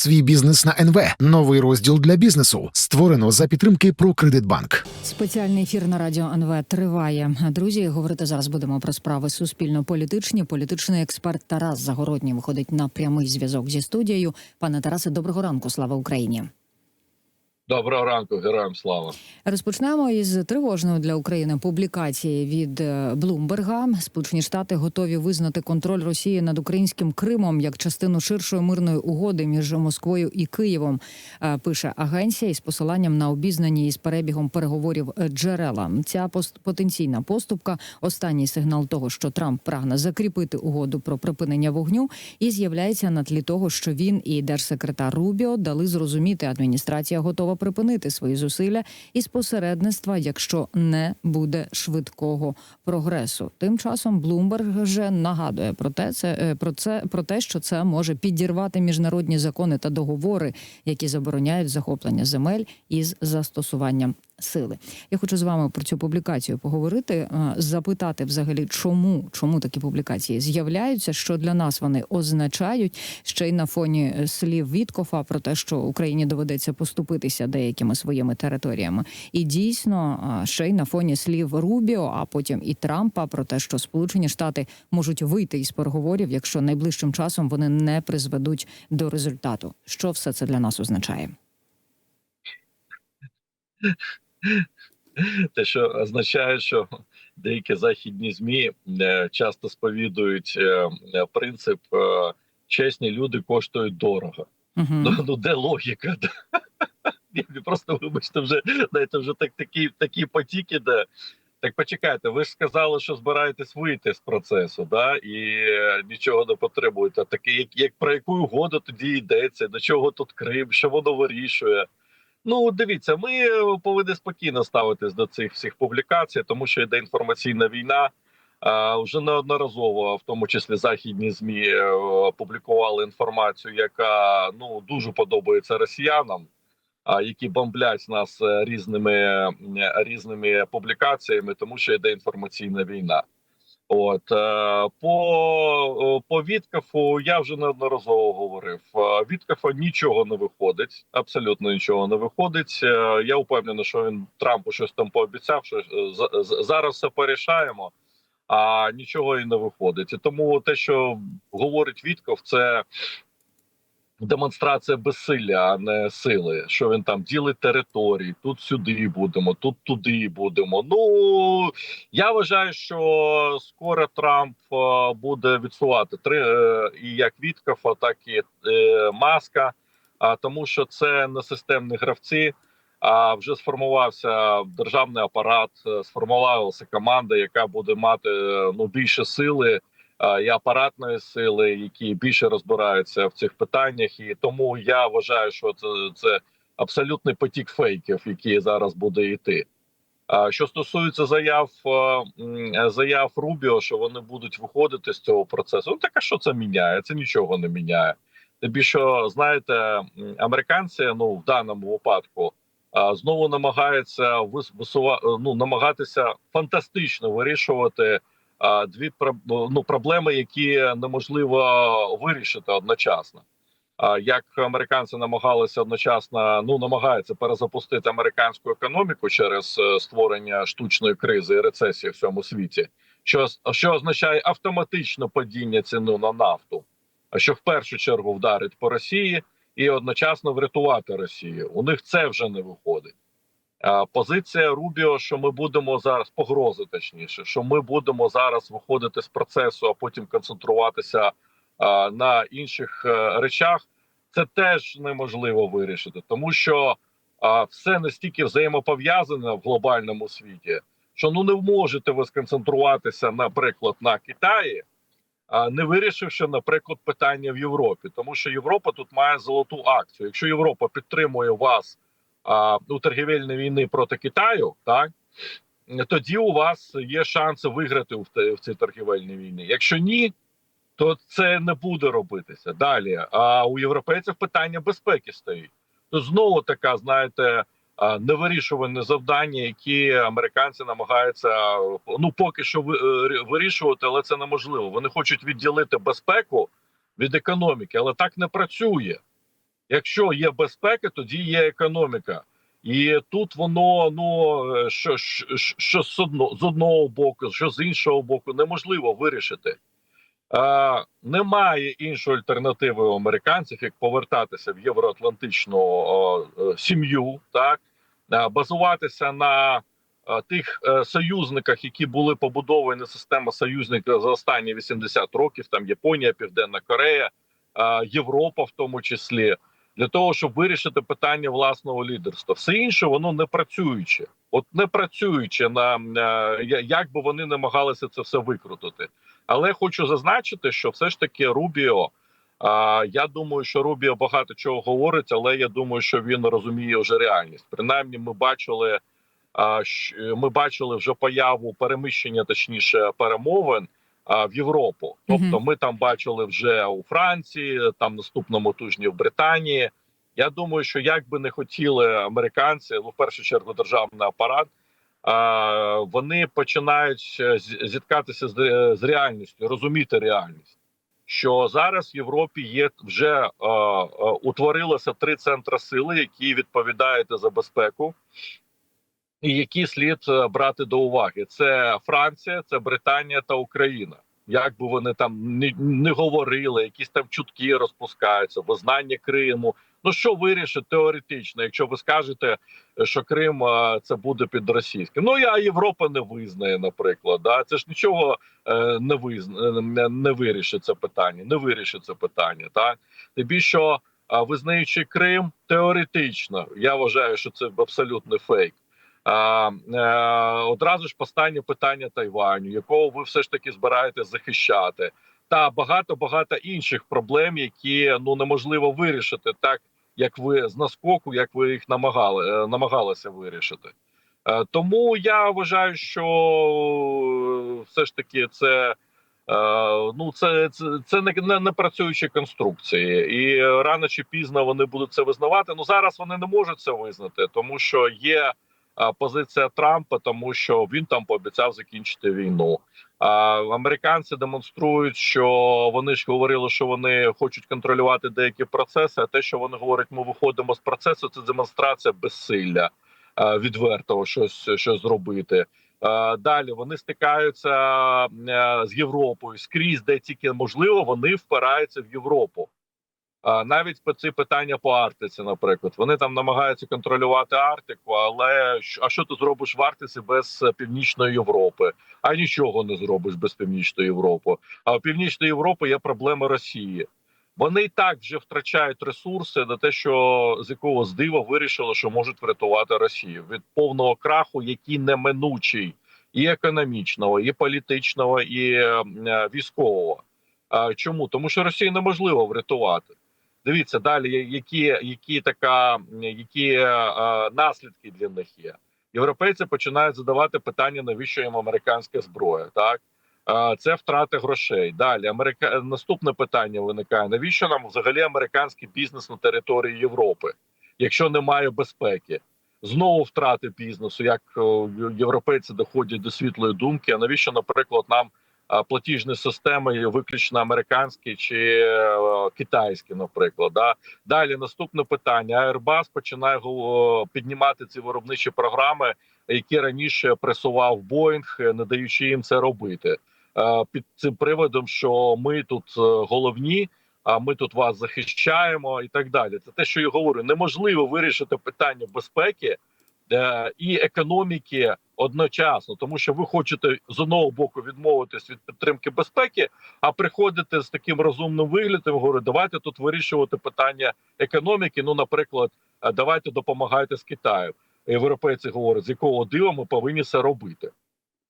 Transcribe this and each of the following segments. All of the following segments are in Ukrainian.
свій бізнес на НВ. Новий розділ для бізнесу створено за підтримки «Прокредитбанк». Спеціальний ефір на радіо НВ триває. Друзі, говорити зараз будемо про справи суспільно-політичні. Політичний експерт Тарас Загородній виходить на прямий зв'язок зі студією. Пане Тарасе, доброго ранку. Слава Україні. Доброго ранку, героям слава. Розпочнемо із тривожної для України публікації від е, Блумберга. Сполучені Штати готові визнати контроль Росії над українським Кримом як частину ширшої мирної угоди між Москвою і Києвом. е, Пише агенція із посиланням на обізнані із перебігом переговорів е, джерела. Ця пост- потенційна поступка останній сигнал того, що Трамп прагне закріпити угоду про припинення вогню, і з'являється на тлі того, що він і держсекретар Рубіо дали зрозуміти, адміністрація готова припинити свої зусилля із посередництва, якщо не буде швидкого прогресу. Тим часом Блумберг вже нагадує про те, це е, про це про те, що це може підірвати міжнародні закони та договори, які забороняють захоплення земель із застосуванням сили. Я хочу з вами про цю публікацію поговорити, е, запитати взагалі, чому, чому такі публікації з'являються, що для нас вони означають ще й на фоні е, слів Віткофа про те, що Україні доведеться поступитися деякими своїми територіями, і дійсно е, ще й на фоні слів Рубіо, а потім і Трампа про те, що Сполучені Штати можуть вийти із переговорів, якщо найближчим часом вони не призведуть до результату. Що все це для нас означає? Те, що означає, що деякі західні змі е, часто сповідують е, е, принцип чесні люди коштують дорого. Угу. Ну, ну де логіка? Я просто вибачте, вже знаєте, вже так такі такі потік іде. Так почекайте, ви ж сказали, що збираєтесь вийти з процесу, да і нічого не потребуєте. Таке, як, як про яку угоду тоді йдеться, до чого тут Крим, що воно вирішує. Ну, дивіться, ми е, повинні спокійно ставитись до цих всіх публікацій, тому що йде інформаційна війна. А, вже неодноразово, в тому числі західні змі, е, публікували інформацію, яка ну дуже подобається росіянам, а які бомблять нас е, різними різними публікаціями, тому що йде інформаційна війна. От е, по, е, по Віткафу я вже неодноразово говорив. Е, Віткафа нічого не виходить, абсолютно нічого не виходить. Я впевнений, що він Трампу щось там пообіцяв. Що за- за- зараз все порішаємо, а нічого і не виходить. І тому те, що говорить Вітков, це демонстрація безсилля, а не сили. Що він там ділить території, тут сюди будемо, тут туди будемо. Ну я вважаю, що скоро Трамп е, буде відсувати три е, і як Віткафа, так і е, Маска. А тому, що це не системні гравці. А вже сформувався державний апарат, сформувалася команда, яка буде мати ну більше сили і апаратної сили, які більше розбираються в цих питаннях. І тому я вважаю, що це, це абсолютний потік фейків, який зараз буде йти. Що стосується заяв е, заяв Рубіо, що вони будуть виходити з цього процесу, ну так а що це міняє? Це нічого не міняє. Тобі що знаєте, американці ну в даному випадку знову намагаються вис- висува- ну намагатися фантастично вирішувати дві проб- ну, проблеми, які неможливо вирішити одночасно. Як американці намагалися одночасно ну намагаються перезапустити американську економіку через е, створення штучної кризи і рецесії в всьому світі, що що означає автоматично падіння ціни на нафту, а що в першу чергу вдарить по Росії і одночасно врятувати Росію. У них це вже не виходить. А, Позиція Рубіо, що ми будемо зараз погрози, точніше, що ми будемо зараз виходити з процесу, а потім концентруватися а, на інших е, речах. Це теж неможливо вирішити, тому що все настільки взаємопов'язане в глобальному світі, що ну не можете ви сконцентруватися, наприклад, на Китаї, а, не вирішивши, наприклад, питання в Європі, тому що Європа тут має золоту акцію. Якщо Європа підтримує вас а, у торгівельній війни проти Китаю, так тоді у вас є шанси виграти в, в цій торгівельній війні. Якщо ні, то це не буде робитися далі. А у європейців питання безпеки стоїть. То знову така, знаєте, невирішуване завдання, які американці намагаються ну поки що е, вирішувати, але це неможливо. Вони хочуть відділити безпеку від економіки, але так не працює. Якщо є безпека, тоді є економіка. І тут воно ну е, що, що, що з, одно, з одного боку, що з іншого боку, неможливо вирішити. Е, немає іншої альтернативи у американців, як повертатися в євроатлантичну е, сім'ю, так е, базуватися на е, тих е, союзниках, які були побудовані система союзників за останні 80 років. Там Японія, Південна Корея, е, Європа, в тому числі, для того, щоб вирішити питання власного лідерства. Все інше воно не працююче, от не працюючи на е, як би вони намагалися це все викрутити. Але хочу зазначити, що все ж таки Рубіо. Я думаю, що Рубіо багато чого говорить, але я думаю, що він розуміє вже реальність. Принаймні, ми бачили, ми бачили вже появу переміщення, точніше, перемовин в Європу. Тобто, ми там бачили вже у Франції, там наступному тижні в Британії. Я думаю, що як би не хотіли американці, ну в першу чергу державний апарат. Вони починають е, зіткатися з, реальністю, розуміти реальність що зараз в Європі є вже е, е, утворилося три центри сили, які відповідають за безпеку, які слід е, брати до уваги: це Франція, це Британія та Україна. Як би вони там не, не говорили, якісь там чутки розпускаються, визнання Криму. Ну що вирішить теоретично, якщо ви скажете, що Крим е, це буде під російським? Ну я Європа не визнає, наприклад. Да? Це ж нічого е, не визна не, вирішить це питання, не вирішить це питання. Так тобі що визнаючи Крим, теоретично я вважаю, що це абсолютний фейк. Е, одразу ж постане питання Тайваню, якого ви все ж таки збираєтесь захищати, та багато багато інших проблем, які ну неможливо вирішити так, як ви з наскоку, як ви їх намагали е, намагалися вирішити. Е, Тому я вважаю, що все ж таки це. Ну, це, це, це не, не, не працюючі конструкції, і рано чи пізно вони будуть це визнавати. Ну зараз вони не можуть це визнати, тому що є позиція Трампа, тому що він там пообіцяв закінчити війну. А американці демонструють, що вони ж говорили, що вони хочуть контролювати деякі процеси. А те, що вони говорять, ми виходимо з процесу, це демонстрація безсилля відвертого щось, щось зробити. Далі вони стикаються з Європою скрізь, де тільки можливо, вони впираються в Європу. Навіть ці питання по Арктиці, наприклад, вони там намагаються контролювати Арктику, але а що ти зробиш в Арктиці без е, Північної Європи? А нічого не зробиш без Північної Європи. А у Північної Європи є проблеми Росії. Вони і так вже втрачають ресурси на те, що з якого дива вирішили, що можуть врятувати Росію від повного краху, який неминучий, і економічного, і політичного, і е, е, військового. Чому? Тому що Росію неможливо врятувати. Дивіться далі, які, які така, які е, е, наслідки для них є. Європейці починають задавати питання, навіщо їм американська зброя, так. А, Це втрати грошей. Далі Америка... наступне питання виникає: навіщо нам взагалі американський бізнес на території Європи, якщо немає безпеки? Знову втрати бізнесу, як о, європейці доходять до світлої думки. А навіщо, наприклад, нам платіжні системи виключно американські чи е, китайські, наприклад, да. Далі наступне питання: Airbus починає піднімати ці виробничі програми, які раніше пресував Боїнг, не даючи їм це робити. Е, під цим приводом, що ми тут е, головні, а ми тут вас захищаємо, і так далі. Це те, що я говорю, неможливо вирішити питання безпеки і економіки одночасно, тому що ви хочете з одного боку відмовитись від підтримки безпеки, а приходите з таким розумним виглядом. Говорю, давайте тут вирішувати питання економіки. Ну, наприклад, е, давайте допомагайте з Китаю. Європейці говорять, з якого дива ми повинні це робити.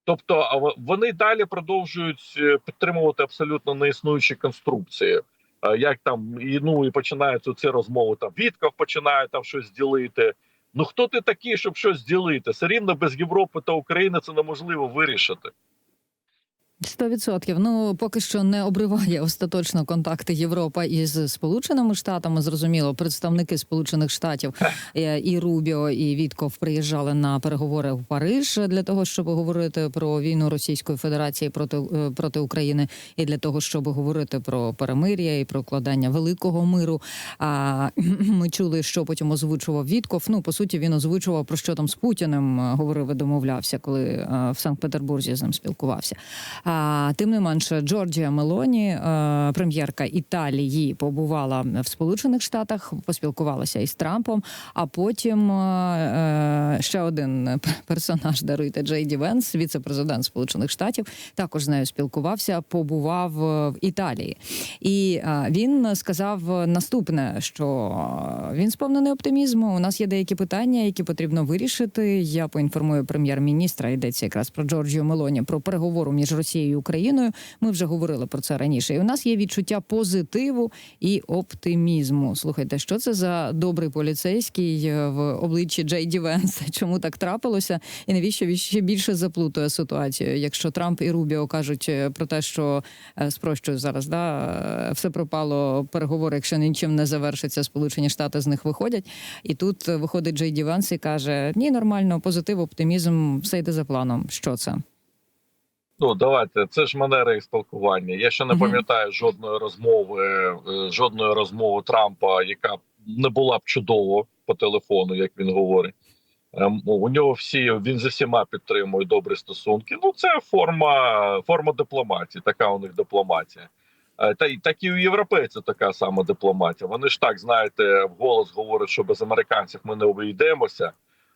Тобто вони далі продовжують е, підтримувати абсолютно неіснуючі конструкції. Е, Як там і ну і починаються ці розмови. Там Вітков починає там щось ділити. Ну хто ти такий, щоб щось ділити? Все рівно без Європи та України це неможливо вирішити. Сто відсотків. Ну поки що не обриває остаточно контакти Європа із Сполученими Штатами. Зрозуміло, представники Сполучених Штатів е, і Рубіо і Вітков приїжджали на переговори в Париж для того, щоб говорити про війну Російської Федерації проти е, проти України, і для того, щоб говорити про перемир'я і про укладання великого миру. А ми чули, що потім озвучував Вітков. Ну по суті, він озвучував про що там з Путіним е, говорив і домовлявся, коли в Санкт-Петербурзі з ним спілкувався. А тим не менше, Джорджія Мелоні, е, прем'єрка Італії, побувала в Сполучених Штатах, поспілкувалася із Трампом. А потім е, е, ще один персонаж даруйте Джей Венс, віце-президент Сполучених Штатів, також з нею спілкувався, побував в Італії. І він сказав наступне: що він сповнений оптимізму. У нас є деякі питання, які потрібно вирішити. Я поінформую прем'єр-міністра. Йдеться якраз про Джорджію Мелоні, про переговору між Росією і Україною. Ми вже говорили про це раніше. І у нас є відчуття позитиву і оптимізму. Слухайте, що це за добрий поліцейський е, в обличчі Джей Ді Венса? Чому так трапилося? І навіщо він ще більше заплутує ситуацію? Якщо Трамп і Рубіо кажуть е, про те, що е, спрощую зараз, да все пропало переговори, якщо нічим не завершиться, Сполучені Штати з них виходять. І тут виходить Джей Ді Венс і каже: Ні, нормально, позитив, оптимізм, все йде за планом. Що це? Ну давайте, це ж манера їх спілкування. Я ще не пам'ятаю жодної розмови, е, жодної розмови Трампа, яка не була б чудово по телефону, як він говорить. Ем, У нього всі він зі всіма підтримує добрі стосунки. Ну це форма, форма дипломатії. Така у них дипломатія. Е, Та й так і у європейців така сама дипломатія. Вони ж так знаєте, вголос говорять, що без американців ми не обійдемося.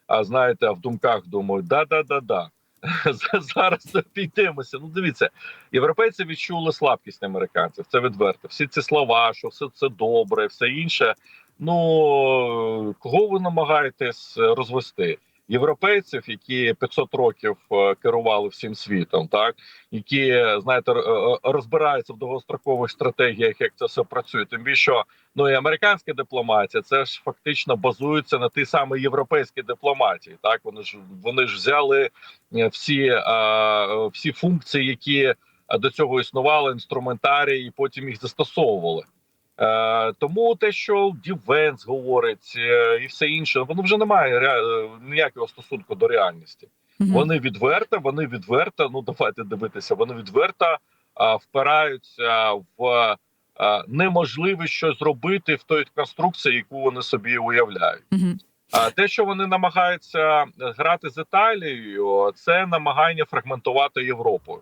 А знаєте, в думках думають, да, да, да, да. Зараз обійдемося. Ну, дивіться, європейці відчули слабкість американців. Це відверто. Всі ці слова, що все це добре, все інше. Ну кого ви намагаєтесь розвести? Європейців, які 500 років е, керували всім світом, так які знаєте е, розбираються в довгострокових стратегіях, як це все працює. Тим більше, ну і американська дипломатія, це ж фактично базується на тій самій європейській дипломатії. Так вони ж вони ж взяли е, всі, е, всі функції, які е, до цього існували, інструментарії, і потім їх застосовували. Е, тому те, що Дівенс говорить е, і все інше, воно вже не має ре- е, ніякого стосунку до реальності. Мгм. Вони відверто, вони відверто. Ну давайте дивитися. Вони відверто а, впираються в а, неможливість щось зробити в той конструкції, яку вони собі уявляють. Мгм. А те, що вони намагаються грати з Італією, це намагання фрагментувати Європу.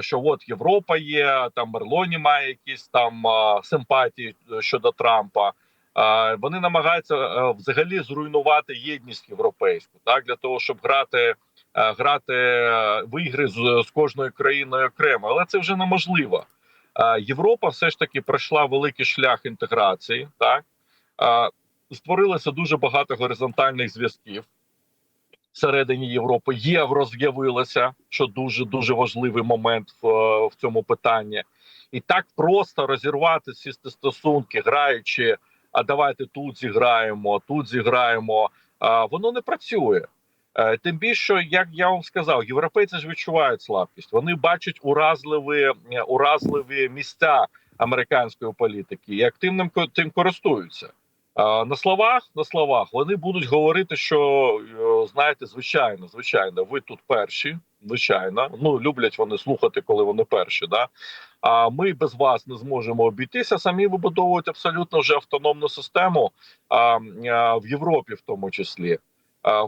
Що от Європа є, там Мерлоні має якісь там симпатії е, щодо Трампа. Вони намагаються е, взагалі зруйнувати єдність європейську, так для того, щоб грати, е, грати в ігри з, з кожною країною окремо, але це вже неможливо. Європа все ж таки пройшла великий шлях інтеграції. Так створилося дуже багато горизонтальних зв'язків всередині Європи. Євро з'явилося, що дуже дуже важливий момент в, в цьому питанні, і так просто розірвати ці стосунки, граючи. А давайте тут зіграємо, тут зіграємо. А, воно не працює. Е, Тим більше, як я вам сказав, європейці ж відчувають слабкість. Вони бачать уразливі, е, уразливі місця американської політики і активним тим користуються. А, На словах, на словах вони будуть говорити, що е, знаєте, звичайно, звичайно, ви тут перші. Звичайно, ну люблять вони слухати, коли вони перші. Да? А ми без вас не зможемо обійтися. Самі вибудовують абсолютно вже автономну систему а, а, в Європі, в тому числі. А,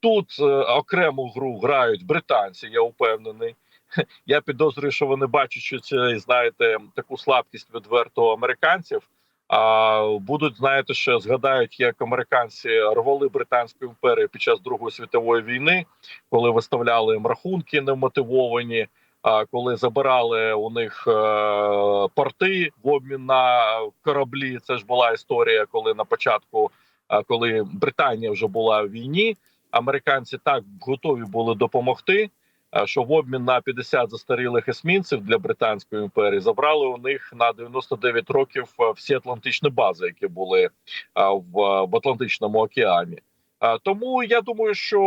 тут е, окрему гру грають британці. Я впевнений. Я підозрюю, що вони бачать, що це знаєте таку слабкість відверто американців. А будуть знаєте, що згадають, як американці рвали британську імперію під час Другої світової війни, коли виставляли їм рахунки немотивовані. А коли забирали у них е, порти в обмін на кораблі, це ж була історія, коли на початку, коли Британія вже була в війні, американці так готові були допомогти. Е, Що в обмін на 50 застарілих есмінців для британської імперії забрали у них на 99 років е, всі атлантичні бази, які були е, в, в Атлантичному океані. Тому я думаю, що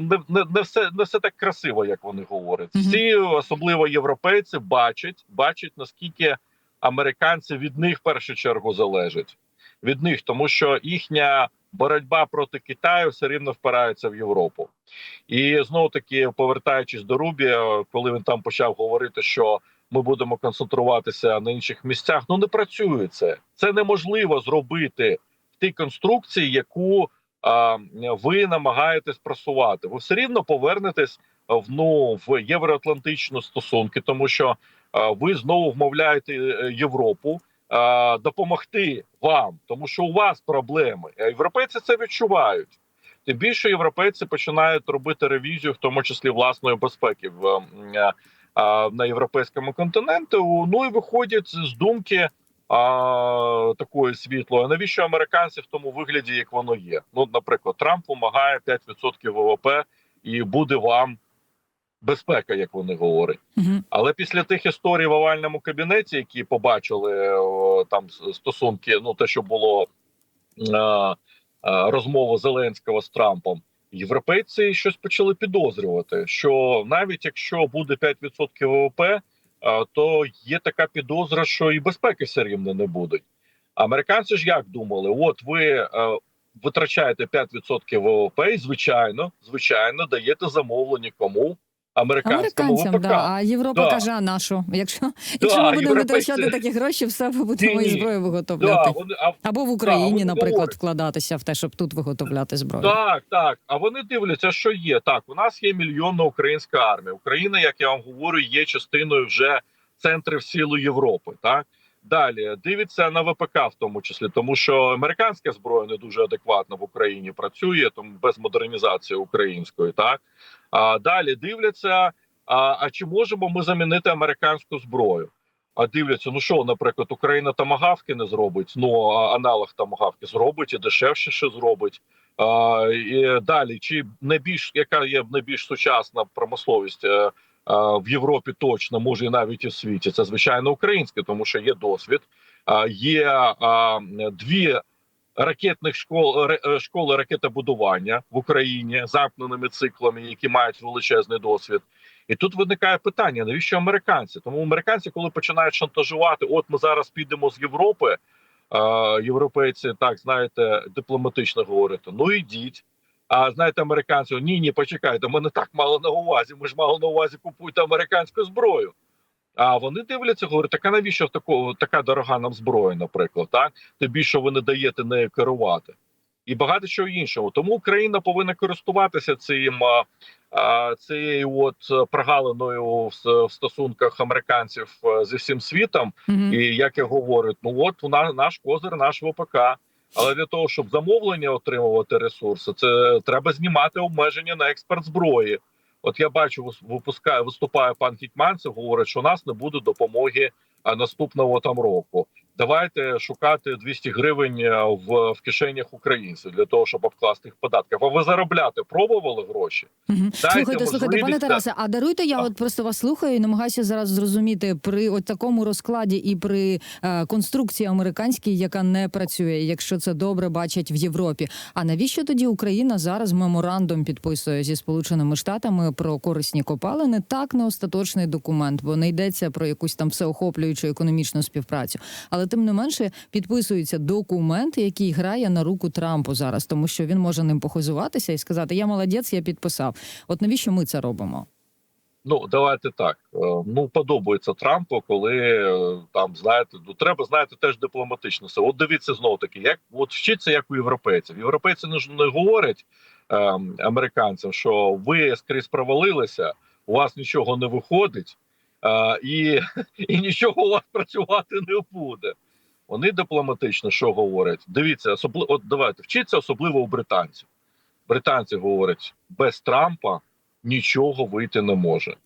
не, не, не все не все так красиво, як вони говорять. Всі, особливо європейці, бачать, бачать наскільки американці від них в першу чергу залежать. Від них, тому що їхня боротьба проти Китаю все рівно впирається в Європу. І знову таки, повертаючись до Рубі, коли він там почав говорити, що ми будемо концентруватися на інших місцях, ну не працює це. Це неможливо зробити в тій конструкції, яку а, ви намагаєтесь просувати. Ви все рівно повернетесь в ну в євроатлантичні стосунки, тому що а, ви знову вмовляєте е, Європу допомогти вам, тому що у вас проблеми. А європейці це відчувають. Тим більше європейці починають робити ревізію, в тому числі власної безпеки в м, е, на європейському континенті. Ну і виходять з думки а, такої світлої. Навіщо американці в тому вигляді, як воно є? Ну, наприклад, Трамп вимагає 5% ВВП і буде вам безпека, як вони говорять. Мгм. Але після тих історій в овальному кабінеті, які побачили о, там стосунки, ну те, що було е, е, розмова Зеленського з Трампом, європейці щось почали підозрювати, що навіть якщо буде 5% ВВП, е, то є така підозра, що і безпеки все рівно не будуть. Американці ж як думали: от ви е, витрачаєте 5% ВВП, і звичайно, звичайно, даєте замовлення кому американському ВПК. да. А Європа Да. каже, а на що? Якщо, якщо ми будемо європейці- витрачати такі гроші, все ми будемо і зброю Да, виготовляти. вони, а Або в Україні, да, наприклад, говорять. вкладатися в те, щоб тут виготовляти зброю. Так, так. А вони дивляться, що є. Так, у нас є мільйонна українська армія. Україна, як я вам говорю, є частиною вже центрів сили Європи. Так далі дивиться на ВПК, в тому числі, тому що американська зброя не дуже адекватно в Україні працює, тому без модернізації української. Так а далі дивляться. А, а чи можемо ми замінити американську зброю? А дивляться, ну що, наприклад, Україна тамагавки не зробить. Ну аналог тамагавки зробить і дешевше ще зробить. А, і далі, чи найбільш яка є найбільш сучасна промисловість е, в Європі точно, може і навіть і в світі, це звичайно українське, тому що є досвід. Є дві ракетних школ е, школи ракетобудування в Україні замкненими циклами, які мають величезний досвід. І тут виникає питання: навіщо американці? Тому американці, коли починають шантажувати, от ми зараз підемо з Європи. е, Європейці так знаєте, дипломатично говорити: ну ідіть. А знаєте, американці, ні, ні, почекайте, ми не так мало на увазі. Ми ж мало на увазі купуйте американську зброю. А вони дивляться, говорять, так а навіщо такого така дорога нам зброя, наприклад, так тим більше ви не даєте нею керувати, і багато чого іншого. Тому Україна повинна користуватися цим цією от прогалиною в, в стосунках американців е, зі всім світом. Мгм. І як я говорю, ну от вона наш козир, наш ВПК. Але для того, щоб замовлення отримувати ресурси, це треба знімати обмеження на експорт зброї. От я бачу, випускає виступає пан Гітьманцев, говорить, що у нас не буде допомоги наступного там року. Давайте шукати 200 гривень в, в кишенях українців для того, щоб обкласти їх податків. А ви заробляти пробували гроші? Дайте Слухайте, слухайте, пане Тарасе, а даруйте, я Так. от просто вас слухаю і намагаюся зараз зрозуміти при от такому розкладі і при е, конструкції американській, яка не працює, якщо це добре бачать в Європі. А навіщо тоді Україна зараз меморандум підписує зі Сполученими Штатами про корисні копалини? Так, не остаточний документ, бо не йдеться про якусь там всеохоплюючу економічну співпрацю. Але тим не менше підписується документ, який грає на руку Трампу зараз, тому що він може ним похизуватися і сказати: Я молодець, я підписав. От навіщо ми це робимо? Ну давайте так. Е, Ну подобається Трампу, коли е, там знаєте, ну треба знаєте теж дипломатично все. От дивіться знову таки, як от вчиться, як у європейців. Європейці не говорять е, американцям, що ви скрізь провалилися, у вас нічого не виходить, і, і нічого у вас працювати не буде. Вони дипломатично що говорять? Дивіться, особливо от давайте вчиться, особливо у британців. Британці говорять, без Трампа нічого вийти не може.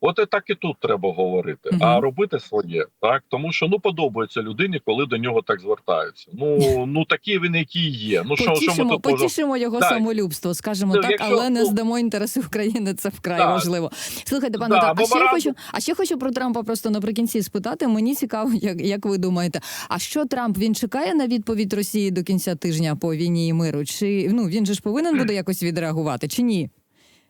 От і так і тут треба говорити, Мгм. а робити своє, так тому що ну подобається людині, коли до нього так звертаються. Ну ну такі він, які є. Ну що, що ми Потішимо, тут потішимо його Так. самолюбство, скажімо Ну, так, якщо, але не ну, здамо інтереси України. Це вкрай Так. важливо. Слухайте, пане Да, а ще меморандум- хочу, а ще хочу про Трампа просто наприкінці спитати. Мені цікаво, як, як ви думаєте, а що Трамп він чекає на відповідь Росії до кінця тижня по війні і миру? Чи ну він же ж повинен буде якось відреагувати, чи ні?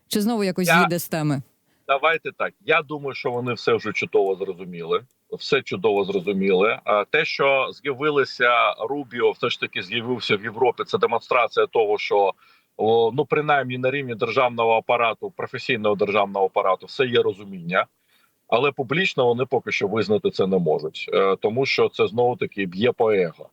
Чи знову якось Я- з'їде з теми? Давайте так. Я думаю, що вони все вже чудово зрозуміли. Все чудово зрозуміли. А те, що з'явилися Рубіо, все ж таки з'явився в Європі. Це демонстрація того, що ну принаймні на рівні державного апарату, професійного державного апарату, все є розуміння. Але публічно вони поки що визнати це не можуть, е, тому що це знову таки б'є по его.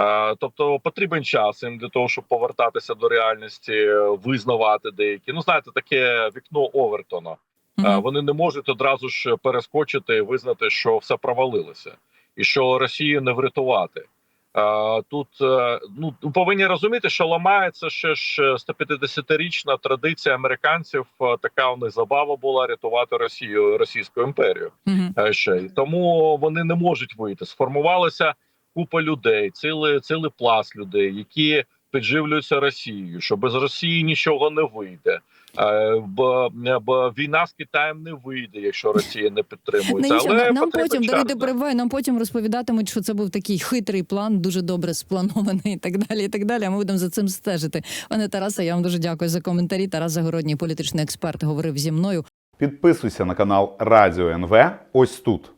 Е, Тобто потрібен час їм для того, щоб повертатися до реальності, визнавати деякі. Ну знаєте, таке вікно Овертона. Е. Вони не можуть одразу ж перескочити і визнати, що все провалилося, і що Росію не врятувати. Е, Тут е, ну повинні розуміти, що ламається ще ж 150-річна традиція американців. Така у них забава була рятувати Росію, Російську імперію. Мгм. Е, Ще й тому вони не можуть вийти. Сформувалася купа людей, цілий, цілий пласт людей, які підживлюються Росією, що без Росії нічого не вийде. Е, Бо, бо війна з Китаєм не вийде, якщо Росія не підтримується. Але нам- нам потім час, давайте да. нам потім розповідатимуть, що це був такий хитрий план, дуже добре спланований і так далі. І так далі. А ми будемо за цим стежити. Пане Тарасе, я вам дуже дякую за коментарі. Тарас Загородній, політичний експерт, говорив зі мною. Підписуйся на канал Радіо НВ ось тут.